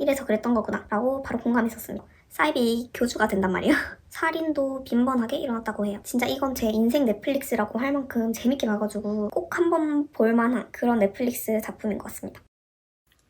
이래서 그랬던 거구나 라고 바로 공감했었습니다. 사이비 교주가 된단 말이에요. 살인도 빈번하게 일어났다고 해요. 진짜 이건 제 인생 넷플릭스라고 할 만큼 재밌게 봐가지고 꼭 한번 볼만한 그런 넷플릭스 작품인 것 같습니다.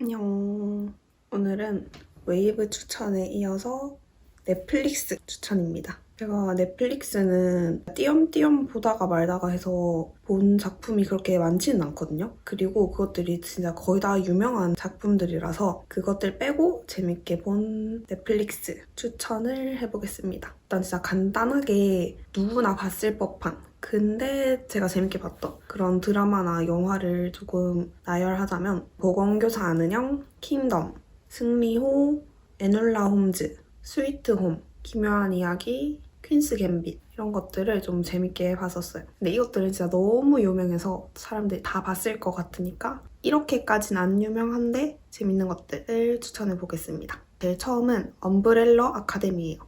안녕. 오늘은 웨이브 추천에 이어서 넷플릭스 추천입니다. 제가 넷플릭스는 띄엄띄엄 보다가 말다가 해서 본 작품이 그렇게 많지는 않거든요. 그리고 그것들이 진짜 거의 다 유명한 작품들이라서 그것들 빼고 재밌게 본 넷플릭스 추천을 해보겠습니다. 일단 진짜 간단하게 누구나 봤을 법한 근데 제가 재밌게 봤던 그런 드라마나 영화를 조금 나열하자면 보건교사 아는형, 킹덤, 승리호, 에놀라 홈즈, 스위트 홈, 기묘한 이야기, 퀸스 갬빗 이런 것들을 좀 재밌게 봤었어요. 근데 이것들은 진짜 너무 유명해서 사람들이 다 봤을 것 같으니까 이렇게까지는 안 유명한데 재밌는 것들을 추천해 보겠습니다. 제일 처음은 엄브렐러 아카데미예요.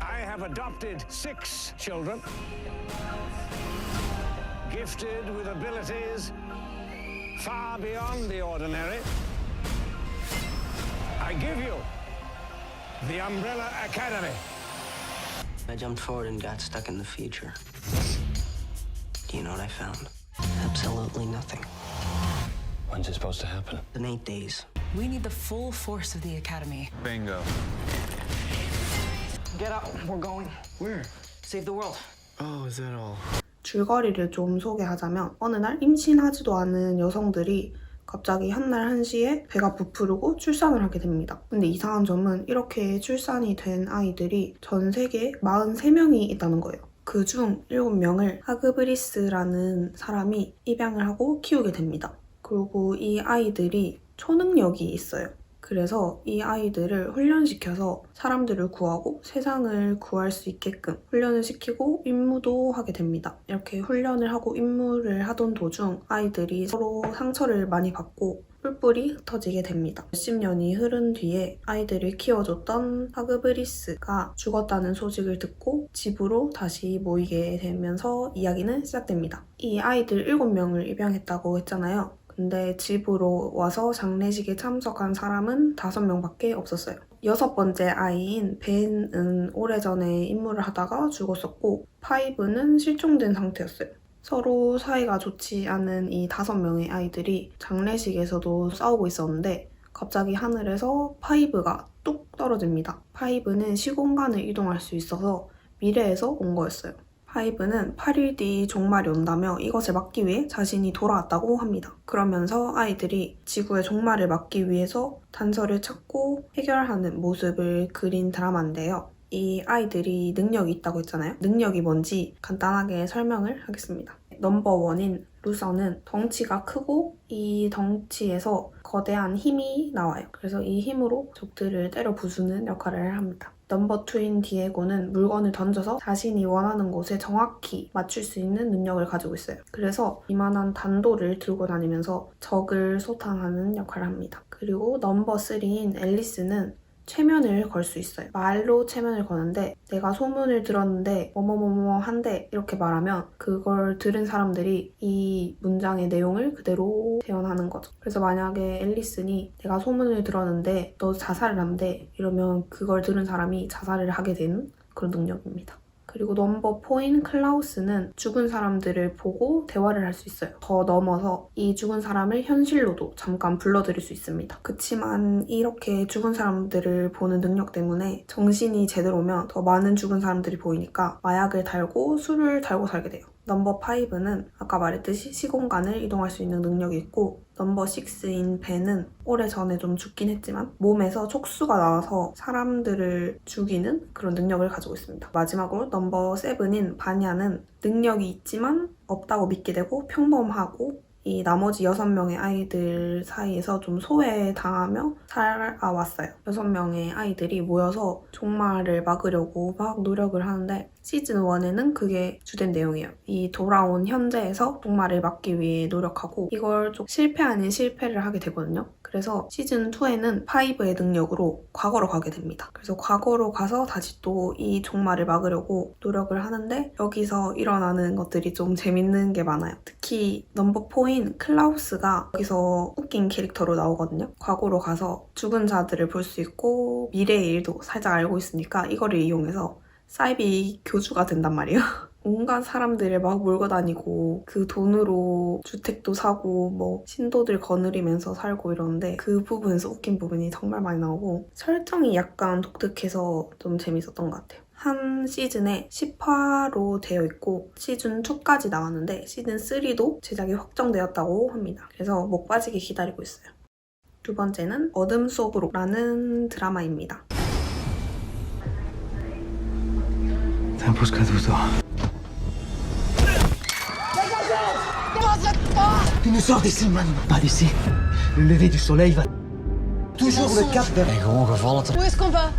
I have adopted six children, gifted with abilities far beyond the ordinary. I give you the Umbrella Academy. I jumped forward and got stuck in the future. Do you know what I found? Absolutely nothing. When's it supposed to happen? In eight days. We need the full force of the Academy. Bingo. Get up. We're going. Where? Save the world. Oh, is that all? 줄거리를 좀 소개하자면 어느 날 임신하지도 않은 여성들이 갑자기 한 날 한시에 배가 부풀고 출산을 하게 됩니다. 근데 이상한 점은 이렇게 출산이 된 아이들이 전 세계에 43명이 있다는 거예요. 그 중 7명을 하그브리스라는 사람이 입양을 하고 키우게 됩니다. 그리고 이 아이들이 초능력이 있어요. 그래서 이 아이들을 훈련시켜서 사람들을 구하고 세상을 구할 수 있게끔 훈련을 시키고 임무도 하게 됩니다. 이렇게 훈련을 하고 임무를 하던 도중 아이들이 서로 상처를 많이 받고 뿔뿔이 흩어지게 됩니다. 몇십 년이 흐른 뒤에 아이들을 키워줬던 하그브리스가 죽었다는 소식을 듣고 집으로 다시 모이게 되면서 이야기는 시작됩니다. 이 아이들 7명을 입양했다고 했잖아요. 근데 집으로 와서 장례식에 참석한 사람은 5명밖에 없었어요. 여섯 번째 아이인 벤은 오래전에 임무를 하다가 죽었었고 파이브는 실종된 상태였어요. 서로 사이가 좋지 않은 이 다섯 명의 아이들이 장례식에서도 싸우고 있었는데 갑자기 하늘에서 파이브가 뚝 떨어집니다. 파이브는 시공간을 이동할 수 있어서 미래에서 온 거였어요. 파이브는 8일 뒤 종말이 온다며 이것을 막기 위해 자신이 돌아왔다고 합니다. 그러면서 아이들이 지구의 종말을 막기 위해서 단서를 찾고 해결하는 모습을 그린 드라마인데요. 이 아이들이 능력이 있다고 했잖아요. 능력이 뭔지 간단하게 설명을 하겠습니다. 넘버원인 루서는 덩치가 크고 이 덩치에서 거대한 힘이 나와요. 그래서 이 힘으로 적들을 때려 부수는 역할을 합니다. 넘버 투인 디에고는 물건을 던져서 자신이 원하는 곳에 정확히 맞출 수 있는 능력을 가지고 있어요. 그래서 이만한 단도를 들고 다니면서 적을 소탕하는 역할을 합니다. 그리고 넘버 쓰리인 앨리스는 최면을 걸 수 있어요. 말로 최면을 거는데 내가 소문을 들었는데 뭐뭐뭐뭐 한데 이렇게 말하면 그걸 들은 사람들이 이 문장의 내용을 그대로 재현하는 거죠. 그래서 만약에 앨리슨이 내가 소문을 들었는데 너 자살을 한대 이러면 그걸 들은 사람이 자살을 하게 되는 그런 능력입니다. 그리고 넘버 4인 클라우스는 죽은 사람들을 보고 대화를 할 수 있어요. 더 넘어서 이 죽은 사람을 현실로도 잠깐 불러들일 수 있습니다. 그치만 이렇게 죽은 사람들을 보는 능력 때문에 정신이 제대로 오면 더 많은 죽은 사람들이 보이니까 마약을 달고 술을 달고 살게 돼요. 넘버 5는 아까 말했듯이 시공간을 이동할 수 있는 능력이 있고 넘버 6인 벤은 오래전에 좀 죽긴 했지만 몸에서 촉수가 나와서 사람들을 죽이는 그런 능력을 가지고 있습니다. 마지막으로 넘버 7인 바냐는 능력이 있지만 없다고 믿게 되고 평범하고 이 나머지 6명의 아이들 사이에서 좀 소외당하며 살아왔어요. 6명의 아이들이 모여서 종말을 막으려고 막 노력을 하는데 시즌 1에는 그게 주된 내용이에요. 이 돌아온 현재에서 종말을 막기 위해 노력하고 이걸 좀 실패 아닌 실패를 하게 되거든요. 그래서 시즌 2에는 파이브의 능력으로 과거로 가게 됩니다. 그래서 과거로 가서 다시 또 이 종말을 막으려고 노력을 하는데 여기서 일어나는 것들이 좀 재밌는 게 많아요. 특히 넘버 4인 클라우스가 여기서 웃긴 캐릭터로 나오거든요. 과거로 가서 죽은 자들을 볼 수 있고 미래의 일도 살짝 알고 있으니까 이거를 이용해서 사이비 교주가 된단 말이에요. 온갖 사람들을 막 몰고 다니고 그 돈으로 주택도 사고 뭐 신도들 거느리면서 살고 이러는데 그 부분에서 웃긴 부분이 정말 많이 나오고 설정이 약간 독특해서 좀 재밌었던 것 같아요. 한 시즌에 10화로 되어 있고 시즌 2까지 나왔는데 시즌 3도 제작이 확정되었다고 합니다. 그래서 목 빠지게 기다리고 있어요. 두 번째는 어둠 속으로라는 드라마입니다. Tu nous sors d'ici, man. Pas d'ici. Le lever du soleil va toujours le cap vers... Hey gros. Où est-ce qu'on va?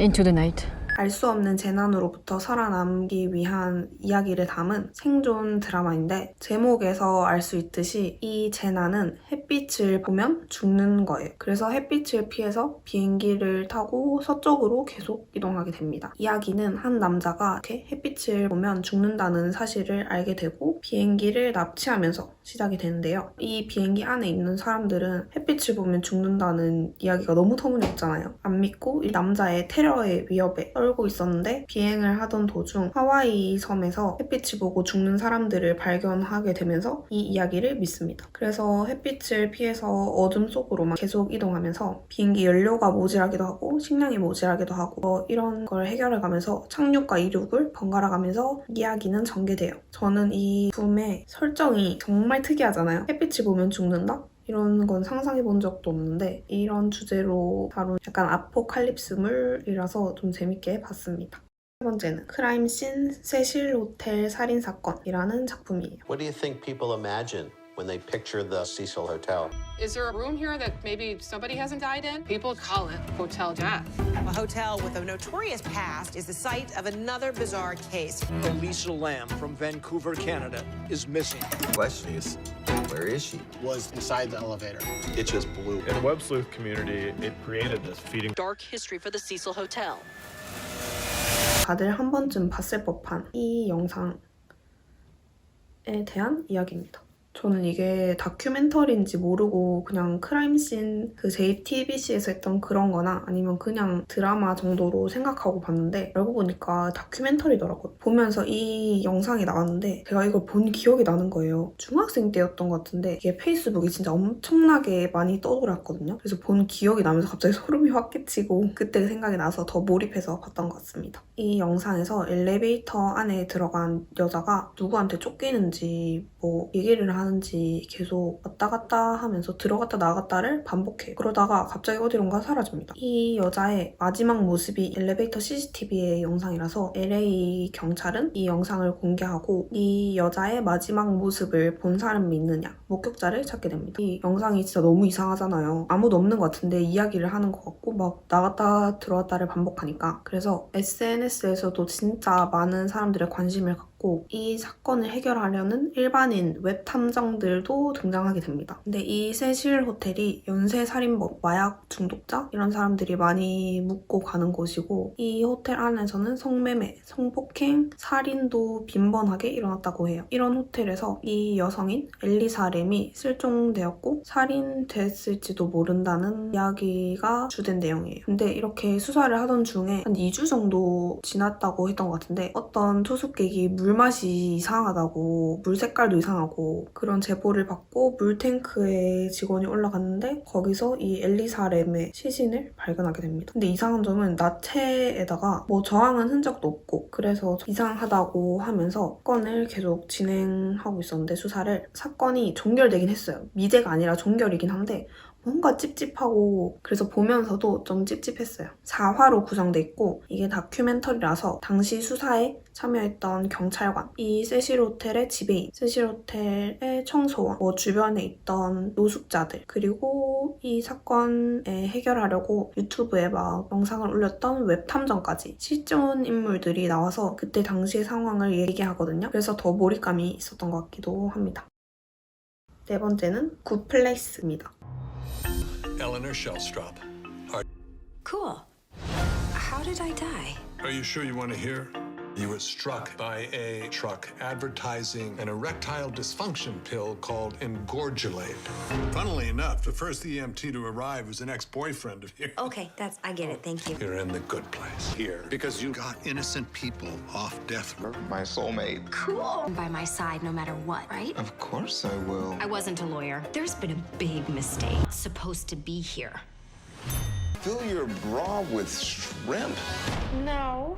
Into the night. 알 수 없는 재난으로부터 살아남기 위한 이야기를 담은 생존 드라마인데 제목에서 알 수 있듯이 이 재난은 햇빛을 보면 죽는 거예요. 그래서 햇빛을 피해서 비행기를 타고 서쪽으로 계속 이동하게 됩니다. 이야기는 한 남자가 이렇게 햇빛을 보면 죽는다는 사실을 알게 되고 비행기를 납치하면서 시작이 되는데요. 이 비행기 안에 있는 사람들은 햇빛을 보면 죽는다는 이야기가 너무 터무니없잖아요. 안 믿고 이 남자의 테러의 위협에 떨고 있었는데 비행을 하던 도중 하와이 섬에서 햇빛을 보고 죽는 사람들을 발견하게 되면서 이 이야기를 믿습니다. 그래서 햇빛을 피해서 어둠 속으로만 계속 이동하면서 비행기 연료가 모자라기도 하고 식량이 모자라기도 하고 뭐 이런 걸 해결해 가면서 착륙과 이륙을 번갈아 가면서 이야기는 전개돼요. 저는 이 붐의 설정이 정말 특이하잖아요. 햇빛을 보면 죽는다? 이런 건 상상해 본 적도 없는데 이런 주제로 다룬 약간 아포칼립스물이라서 좀 재밌게 봤습니다. 세 번째는 크라임 씬 세실 호텔 살인 사건이라는 작품이에요. What do you think people imagine when they picture the Cecil Hotel? Is there a room here that maybe somebody hasn't died in? People call it Hotel Death. A hotel with a notorious past is the site of another bizarre case. Elisa Lamb from Vancouver, Canada, is missing. question is, where is she? Was inside the elevator. It just blew. In the web sleuth community, it created this feeding Dark history for the Cecil Hotel. 다들 한 번쯤 봤을 법한 이 영상에 대한 이야기입니다. 저는 이게 다큐멘터리인지 모르고 그냥 크라임씬 그 JTBC에서 했던 그런 거나 아니면 그냥 드라마 정도로 생각하고 봤는데 알고 보니까 다큐멘터리더라고요. 보면서 이 영상이 나왔는데 제가 이걸 본 기억이 나는 거예요. 중학생 때였던 것 같은데 이게 페이스북에 진짜 엄청나게 많이 떠돌았거든요. 그래서 본 기억이 나면서 갑자기 소름이 확 끼치고 그때 생각이 나서 더 몰입해서 봤던 것 같습니다. 이 영상에서 엘리베이터 안에 들어간 여자가 누구한테 쫓기는지 뭐 얘기를 하 는지 계속 왔다 갔다 하면서 들어갔다 나갔다를 반복해. 그러다가 갑자기 어디론가 사라집니다. 이 여자의 마지막 모습이 엘리베이터 CCTV의 영상이라서 LA 경찰은 이 영상을 공개하고 이 여자의 마지막 모습을 본 사람이 있느냐 목격자를 찾게 됩니다. 이 영상이 진짜 너무 이상하잖아요. 아무도 없는 것 같은데 이야기를 하는 것 같고 막 나갔다 들어왔다를 반복하니까 그래서 SNS에서도 진짜 많은 사람들의 관심을 갖 고 이 사건을 해결하려는 일반인 웹 탐정들도 등장하게 됩니다. 근데 이 세실 호텔이 연쇄 살인범, 마약 중독자 이런 사람들이 많이 묵고 가는 곳이고 이 호텔 안에서는 성매매, 성폭행, 살인도 빈번하게 일어났다고 해요. 이런 호텔에서 이 여성인 엘리사 램이 실종되었고 살인됐을지도 모른다는 이야기가 주된 내용이에요. 근데 이렇게 수사를 하던 중에 한 2주 정도 지났다고 했던 것 같은데 어떤 투숙객이 물 맛이 이상하다고 물 색깔도 이상하고 그런 제보를 받고 물탱크에 직원이 올라갔는데 거기서 이 엘리사 램의 시신을 발견하게 됩니다. 근데 이상한 점은 나체에다가 뭐 저항한 흔적도 없고 그래서 이상하다고 하면서 건을 계속 진행하고 있었는데 수사를 사건이 종결되긴 했어요. 미제가 아니라 종결이긴 한데 뭔가 찝찝하고 그래서 보면서도 좀 찝찝했어요. 4화로 구성돼 있고 이게 다큐멘터리라서 당시 수사에 참여했던 경찰관, 이 세실 호텔의 지배인, 세실 호텔의 청소원, 뭐 주변에 있던 노숙자들, 그리고 이 사건에 해결하려고 유튜브에 막 영상을 올렸던 웹 탐정까지 실존 인물들이 나와서 그때 당시의 상황을 얘기하거든요. 그래서 더 몰입감이 있었던 것 같기도 합니다. 네 번째는 굿플레이스입니다. Eleanor Shellstrop. Cool. How did I die? Are you sure you want to hear? You were struck by a truck advertising an erectile dysfunction pill called Engorgulate. Funnily enough, the first EMT to arrive was an ex-boyfriend of yours. Okay, that's I get it. Thank you. You're in the good place here because you got innocent people off death row. My soulmate. Cool. By my side no matter what, right? Of course I will. I wasn't a lawyer. There's been a big mistake. Supposed to be here. Fill your bra with shrimp. No.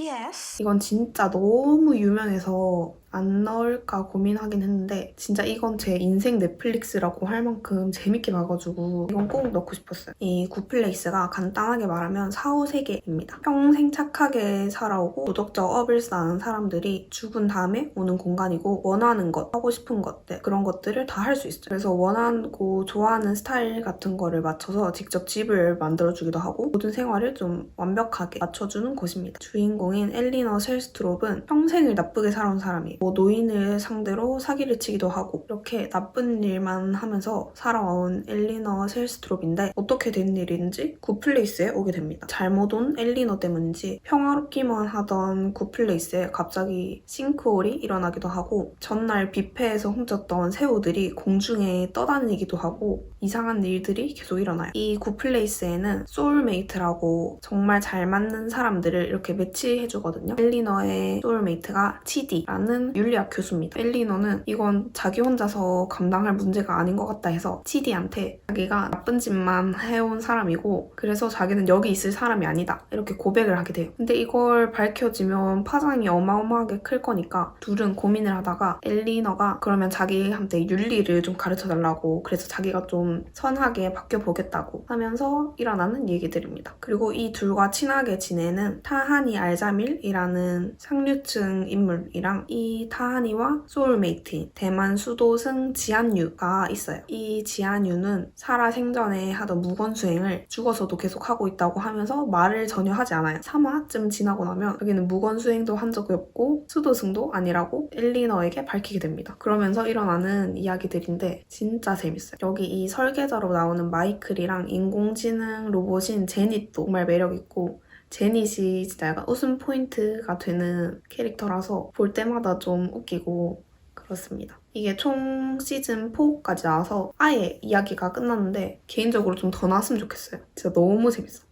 Yes. 이건 진짜 너무 유명해서 안 넣을까 고민하긴 했는데 진짜 이건 제 인생 넷플릭스라고 할 만큼 재밌게 봐가지고 이건 꼭 넣고 싶었어요. 이 굿플레이스가 간단하게 말하면 사후세계입니다. 평생 착하게 살아오고 도덕적 업을 쌓은 사람들이 죽은 다음에 오는 공간이고 원하는 것, 하고 싶은 것들 그런 것들을 다 할 수 있어요. 그래서 원하고 좋아하는 스타일 같은 거를 맞춰서 직접 집을 만들어주기도 하고 모든 생활을 좀 완벽하게 맞춰주는 곳입니다. 주인공인 엘리너 셀스트롭은 평생을 나쁘게 살아온 사람이에요. 뭐 노인을 상대로 사기를 치기도 하고 이렇게 나쁜 일만 하면서 살아온 엘리너 셀스트롭인데 어떻게 된 일인지 굿플레이스에 오게 됩니다. 잘못 온 엘리너 때문인지 평화롭기만 하던 굿플레이스에 갑자기 싱크홀이 일어나기도 하고 전날 뷔페에서 훔쳤던 새우들이 공중에 떠다니기도 하고 이상한 일들이 계속 일어나요. 이 굿플레이스에는 소울메이트라고 정말 잘 맞는 사람들을 이렇게 매치해주거든요. 엘리너의 소울메이트가 치디라는 윤리학 교수입니다. 엘리너는 이건 자기 혼자서 감당할 문제가 아닌 것 같다 해서 치디한테 자기가 나쁜 짓만 해온 사람이고 그래서 자기는 여기 있을 사람이 아니다 이렇게 고백을 하게 돼요. 근데 이걸 밝혀지면 파장이 어마어마하게 클 거니까 둘은 고민을 하다가 엘리너가 그러면 자기한테 윤리를 좀 가르쳐 달라고 그래서 자기가 좀 선하게 바뀌어 보겠다고 하면서 일어나는 얘기들입니다. 그리고 이 둘과 친하게 지내는 타하니 알자밀이라는 상류층 인물이랑 이 타하니와 소울메이트인 대만 수도승 지안유가 있어요. 이 지안유는 살아 생전에 하던 무건 수행을 죽어서도 계속 하고 있다고 하면서 말을 전혀 하지 않아요. 3화쯤 지나고 나면 여기는 무건 수행도 한 적이 없고 수도승도 아니라고 엘리너에게 밝히게 됩니다. 그러면서 일어나는 이야기들인데 진짜 재밌어요. 여기 이 설 계자로 나오는 마이클이랑 인공지능 로봇인 제닛도 정말 매력있고 제닛이 진짜 약간 웃음 포인트가 되는 캐릭터라서 볼 때마다 좀 웃기고 그렇습니다. 이게 총 시즌 4까지 나와서 아예 이야기가 끝났는데 개인적으로 좀 더 나왔으면 좋겠어요. 진짜 너무 재밌어.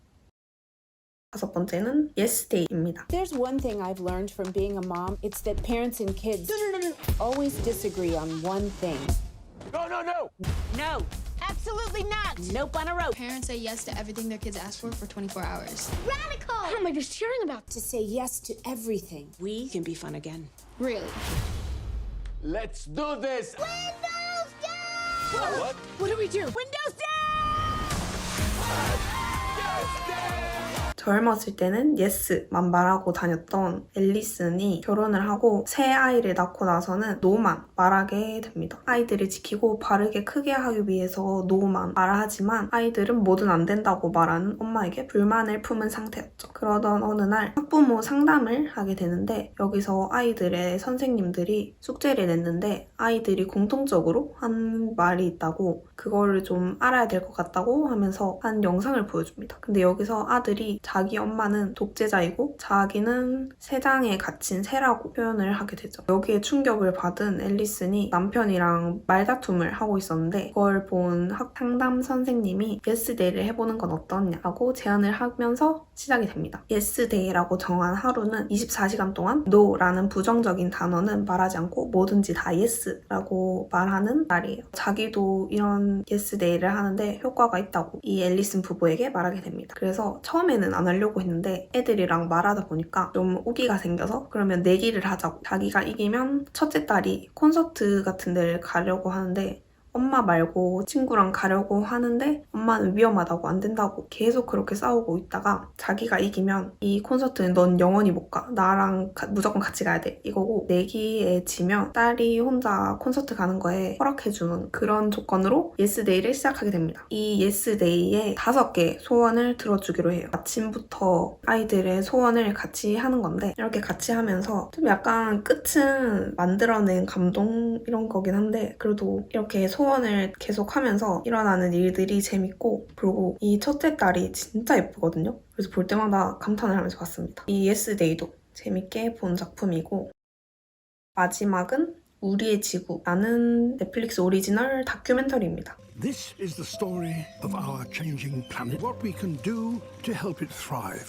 다섯 번째는 Yesday입니다. There's one thing I've learned from being a mom. It's that parents and kids always disagree on one thing. No, no, no! No, absolutely not. Nope on a rope. Parents say yes to everything their kids ask for for 24 hours. Radical. What am I just hearing about? To say yes to everything. We can be fun again. Really? Let's do this! Windows down. What? What do we do? Windows 젊었을 때는 예스만 말하고 다녔던 앨리슨이 결혼을 하고 새 아이를 낳고 나서는 노만 말하게 됩니다. 아이들을 지키고 바르게 크게 하기 위해서 노만 말하지만 아이들은 뭐든 안 된다고 말하는 엄마에게 불만을 품은 상태였죠. 그러던 어느 날 학부모 상담을 하게 되는데 여기서 아이들의 선생님들이 숙제를 냈는데 아이들이 공통적으로 한 말이 있다고 그거를 좀 알아야 될 것 같다고 하면서 한 영상을 보여줍니다. 근데 여기서 아들이 자기 엄마는 독재자이고 자기는 새장에 갇힌 새라고 표현을 하게 되죠. 여기에 충격을 받은 앨리슨이 남편이랑 말다툼을 하고 있었는데 그걸 본학 상담 선생님이 예스데이를 해보는 건 어떠냐고 제안을 하면서 시작이 됩니다. 예스데이라고 정한 하루는 24시간 동안 no라는 부정적인 단어는 말하지 않고 뭐든지 다 yes라고 말하는 날이에요. 자기도 이런 예스데이를 하는데 효과가 있다고 이 앨리슨 부부에게 말하게 됩니다. 그래서 처음에는 안 하려고 했는데 애들이랑 말하다 보니까 좀 오기가 생겨서 그러면 내기를 하자고 자기가 이기면 첫째 딸이 콘서트 같은 데를 가려고 하는데 엄마 말고 친구랑 가려고 하는데 엄마는 위험하다고 안 된다고 계속 그렇게 싸우고 있다가 자기가 이기면 이 콘서트는 넌 영원히 못 가. 나랑 가- 무조건 같이 가야 돼. 이거고 내기에 지면 딸이 혼자 콘서트 가는 거에 허락해주는 그런 조건으로 예스데이를 시작하게 됩니다. 이 예스데이에 다섯 개 소원을 들어주기로 해요. 아침부터 아이들의 소원을 같이 하는 건데 이렇게 같이 하면서 좀 약간 끝은 만들어낸 감동 이런 거긴 한데 그래도 이렇게 소원 후원을 계속하면서 일어나는 일들이 재밌고 그리고 이 첫째 딸이 진짜 예쁘거든요. 그래서 볼 때마다 감탄을 하면서 봤습니다. 이 예스데이도 재밌게 본 작품이고 마지막은 우리의 지구라는 넷플릭스 오리지널 다큐멘터리입니다. This is the story of our changing planet. What we can do to help it thrive.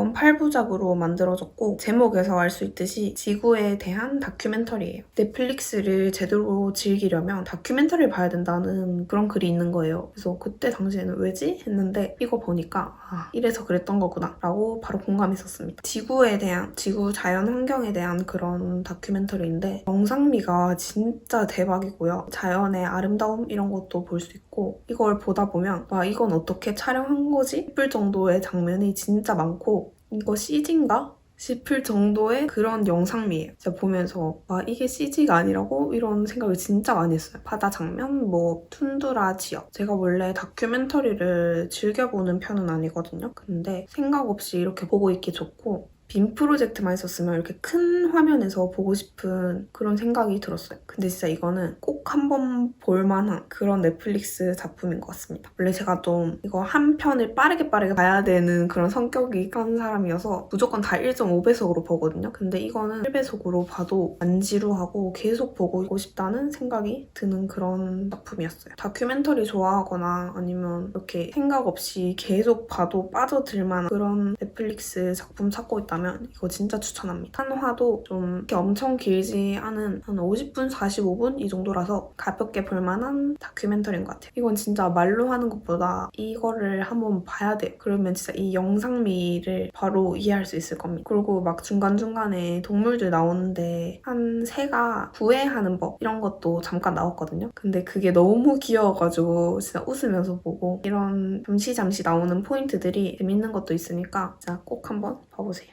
이건 8부작으로 만들어졌고 제목에서 알 수 있듯이 지구에 대한 다큐멘터리예요. 넷플릭스를 제대로 즐기려면 다큐멘터리를 봐야 된다는 그런 글이 있는 거예요. 그래서 그때 당시에는 왜지? 했는데 이거 보니까 아 이래서 그랬던 거구나 라고 바로 공감했었습니다. 지구에 대한 지구 자연 환경에 대한 그런 다큐멘터리인데 영상미가 진짜 대박이고요. 자연의 아름다움 이런 것도 볼 수 있고 이걸 보다 보면 와 이건 어떻게 촬영한 거지? 싶을 정도의 장면이 진짜 많고 이거 CG인가? 싶을 정도의 그런 영상미예요. 제가 보면서 와 이게 CG가 아니라고 이런 생각을 진짜 많이 했어요. 바다 장면, 뭐 툰드라 지역. 제가 원래 다큐멘터리를 즐겨보는 편은 아니거든요. 근데 생각 없이 이렇게 보고 있기 좋고 빔 프로젝트만 있었으면 이렇게 큰 화면에서 보고 싶은 그런 생각이 들었어요. 근데 진짜 이거는 꼭 한번 볼만한 그런 넷플릭스 작품인 것 같습니다. 원래 제가 좀 이거 한 편을 빠르게 빠르게 봐야 되는 그런 성격이 한 사람이어서 무조건 다 1.5배속으로 보거든요. 근데 이거는 1배속으로 봐도 안 지루하고 계속 보고 싶다는 생각이 드는 그런 작품이었어요. 다큐멘터리 좋아하거나 아니면 이렇게 생각 없이 계속 봐도 빠져들 만한 그런 넷플릭스 작품 찾고 있다면 이거 진짜 추천합니다. 한 화도 좀 엄청 길지 않은 한 50분, 45분 이 정도라서 가볍게 볼만한 다큐멘터리인 것 같아요. 이건 진짜 말로 하는 것보다 이거를 한번 봐야 돼요. 그러면 진짜 이 영상미를 바로 이해할 수 있을 겁니다. 그리고 막 중간중간에 동물들 나오는데 한 새가 구애하는 법 이런 것도 잠깐 나왔거든요. 근데 그게 너무 귀여워가지고 진짜 웃으면서 보고 이런 잠시 잠시 나오는 포인트들이 재밌는 것도 있으니까 진짜 꼭 한번 봐보세요.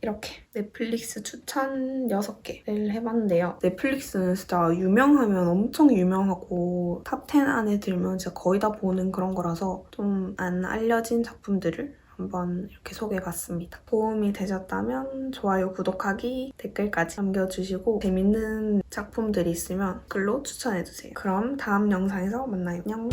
이렇게 넷플릭스 추천 6개를 해봤는데요. 넷플릭스는 진짜 유명하면 엄청 유명하고 탑 10 안에 들면 진짜 거의 다 보는 그런 거라서 좀 안 알려진 작품들을 한번 이렇게 소개해봤습니다. 도움이 되셨다면 좋아요, 구독하기, 댓글까지 남겨주시고 재밌는 작품들이 있으면 글로 추천해주세요. 그럼 다음 영상에서 만나요. 안녕!